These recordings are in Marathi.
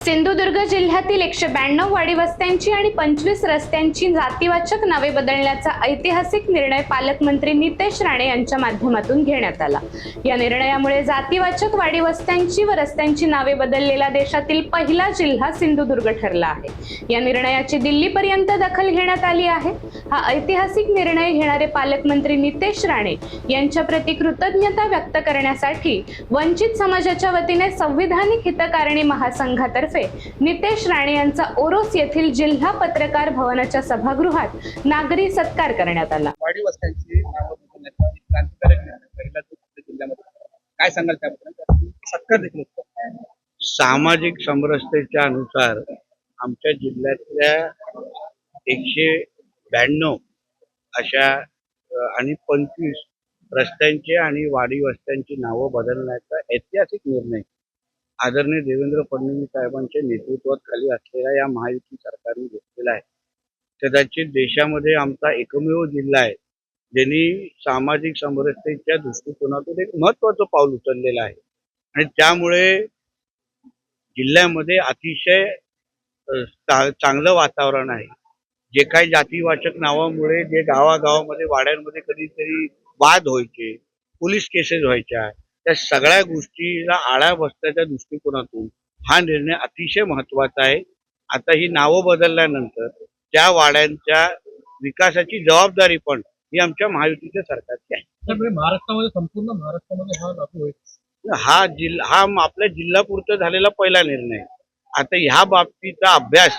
सिंधुदुर्ग जिल्ह्यातील एकशे ब्याण्णव वाडी वस्त्यांची आणि पंचवीस रस्त्यांची जातीवाचक नावे बदलण्याचा ऐतिहासिक निर्णय पालकमंत्री नितेश राणे यांच्या माध्यमातून घेण्यात आला. या निर्णयामुळे जातीवाचक वाडी वस्त्यांची व रस्त्यांची नावे बदललेला देशातील पहिला जिल्हा सिंधुदुर्ग ठरला आहे. या निर्णयाची दिल्लीपर्यंत दखल घेण्यात आली आहे. हा ऐतिहासिक निर्णय घेणारे पालकमंत्री नितेश राणे यांच्या प्रती कृतज्ञता व्यक्त करण्यासाठी वंचित समाजाच्या वतीने संविधानिक हितकारणी महासंघातर्फे नितेश राणे यांचा ओरोस येथील जिल्हा पत्रकार भवनाच्या सभागृहात नागरी सत्कार करण्यात आला. काय सांगाल त्याबद्दल? सत्कार देखील. सामाजिक समरसतेच्या अनुसार आमच्या जिल्ह्यातल्या एकशे ब्याण्णव अशा आणि पंचवीस रस्त्यांचे आणि वाडी वस्त्यांची नावं बदलण्याचा ऐतिहासिक निर्णय आदरणीय देवेंद्र फडणवीस साहेबांच्या नेतृत्वात खाली असलेल्या या महायुती सरकारने घेतलेला आहे. कदाचित देशामध्ये आमचा एकमेव जिल्हा आहे. ज्यांनी सामाजिक समरसतेच्या दृष्टिकोनातून एक महत्वाचं पाऊल उचललेलं आहे. आणि त्यामुळे जिल्ह्यामध्ये अतिशय चांगलं वातावरण आहे. जे काही जातीवाचक नावामुळे जे गावागावामध्ये वाड्यांमध्ये कधीतरी वाद व्हायचे पोलीस केसेस व्हायच्या त्या सगळ्या गोष्टीला आळा बसण्याच्या दृष्टिकोनातून हा निर्णय अतिशय महत्त्वाचा आहे. आता ही नावं बदलल्यानंतर त्या वाड्यांच्या विकासाची जबाबदारी पण ही आमच्या महायुतीच्या सरकारची आहे. त्यामुळे महाराष्ट्रामध्ये संपूर्ण महाराष्ट्रामध्ये हा लागू होईल हा जिल्हा हा आपल्या जिल्हापुरता झालेला पहिला निर्णय. आता ह्या बाबतीचा अभ्यास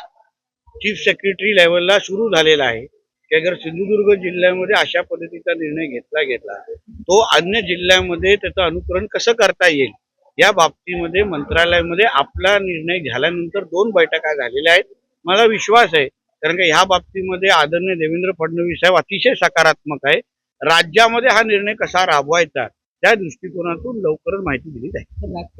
चीफ सेक्रेटरी लेवलला सुरू झालेला आहे. की अगर सिंधुदुर्ग जिल्ह्यामध्ये अशा पद्धतीचा निर्णय घेतला गेला तो अन्य जिल्ह्यामध्ये त्याचं अनुकरण कसं करता येईल? या बाबतीमध्ये मंत्रालयामध्ये आपला निर्णय झाल्यानंतर दोन बैठका झालेल्या आहेत. मला विश्वास आहे कारण का ह्या बाबतीमध्ये आदरणीय देवेंद्र फडणवीस साहेब अतिशय सकारात्मक आहे. राज्यामध्ये हा निर्णय कसा राबवायचा त्या दृष्टिकोनातून लवकरच माहिती दिली जाईल.